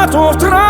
багато втрачено,